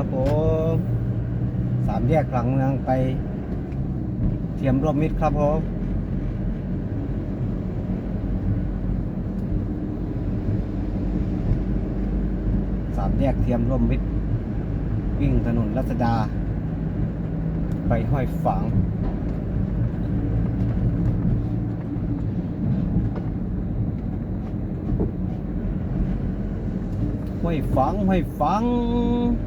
ครับผมสามแยกกลางเมืองไปเทียมร่วมมิตรครับผมสามแยกเทียมร่วมมิตร วิ่งถนนรัชดา ไปห้อยฝางห้วยฝังห้วยฝัง ห้วยฝัง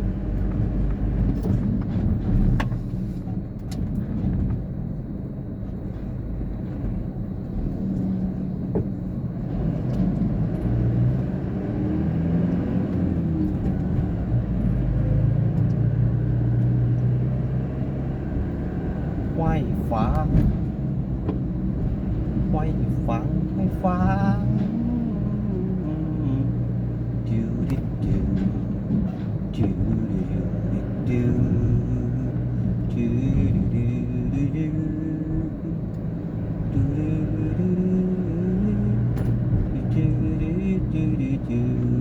ห้วยฝังห้วยฝังดูดิดูดูดิดูดูดูดูดูดูดูดูดู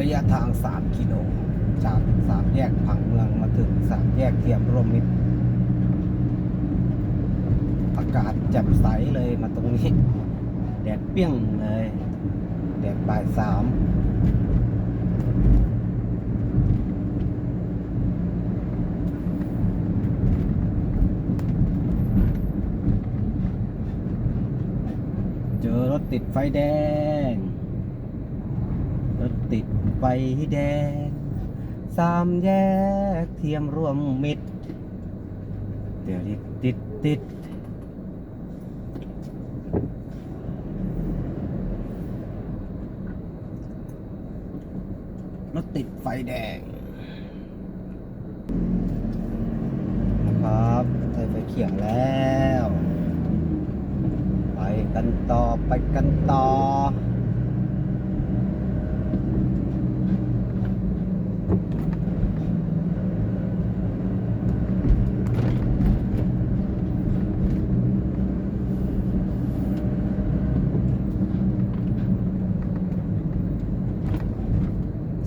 ระยะทาง 3 กิโล จากสามแยกผังเมืองมาถึงสามแยกเทียมร่มมิตรอากาศแจ่มใสเลยมาตรงนี้ แดดเปรี้ยงเลย แดดบ่ายสามเจอรถติดไฟแดง ถติดไฟแดง สามแยกเทียมร่วมมิตรเดี๋ยวติดติดติดรถติดไฟแดง นะครับใส่ไฟเขียวแล้ว ไปกันต่อ ไปกันต่อ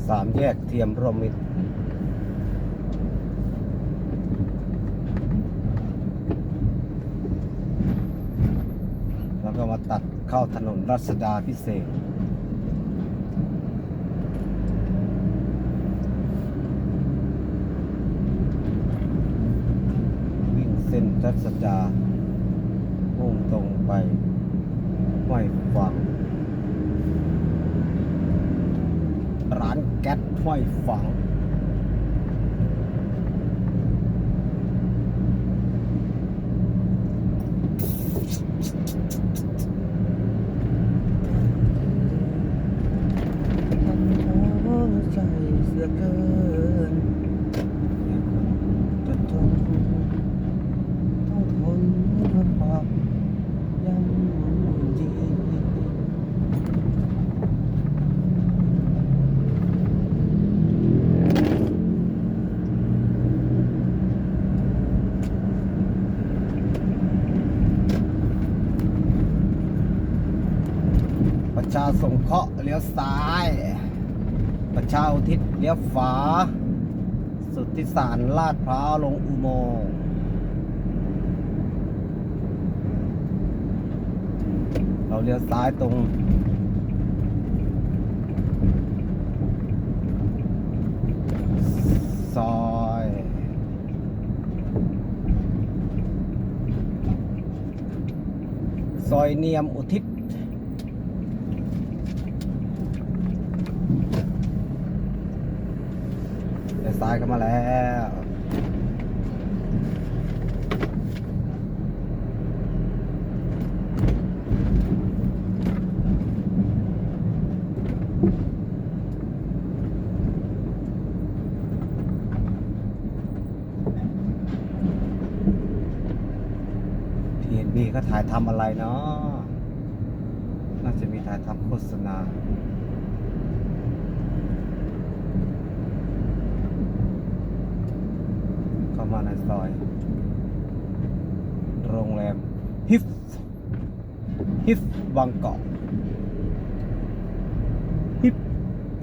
สามแยกเทียมรวมมิตรแล้วก็มาตัดเข้าถนนรัชดาพิเศษวิ่งเส้นรัชดามุ่งตรงไปห้วยฝัง bản két thoai phẳng. ชาสงเคราะห์เลี้ยวซ้าย ประชาอุทิศเลี้ยวขวาสุทธิสารลาดพร้าวลงอุโมงค์เราเลี้ยวซ้ายตรงซอยซอยเนียมอุทิศ ซ้ายเข้ามาแล้วนี่ก็ถ่ายทำอะไรเนาะน่าจะมีถ่ายทำโฆษณา เข้ามาในซอย โรงแรมฮิฟฮิฟบางเกาะฮิฟ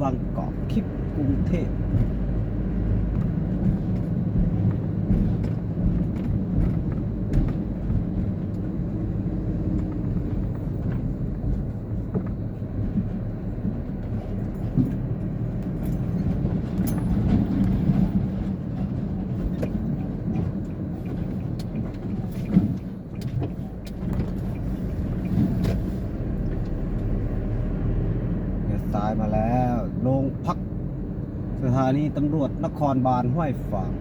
บางเกาะคิปกรุงเทพ เลี้ยวซ้ายมาแล้วโรงพัก สถานีตำรวจนครบาลห้วยฝาง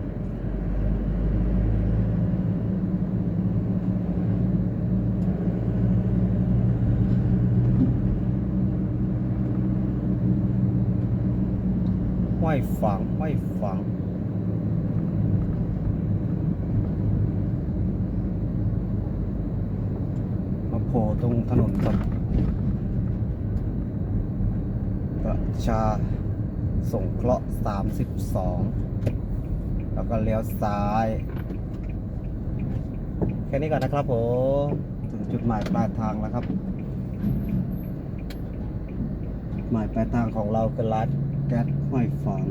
ห้วยฝางห้วยฝางมาโผล่ตรงถนนประชา สงเคราะห์32 แล้วก็เลี้ยวซ้าย แค่นี้ก่อนนะครับผมถึงจุดหมายปลายทางแล้วครับ หมายปลายทางของเราคือร้านแก๊สห้อยฟาง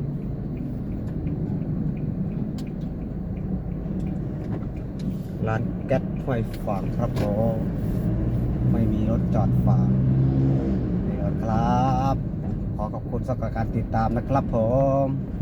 ร้านแก๊สห้อยฟางครับผมไม่มีรถจอดฟางนี่ก่อนครับ ขอขอบคุณสำหรับการติดตามนะครับผม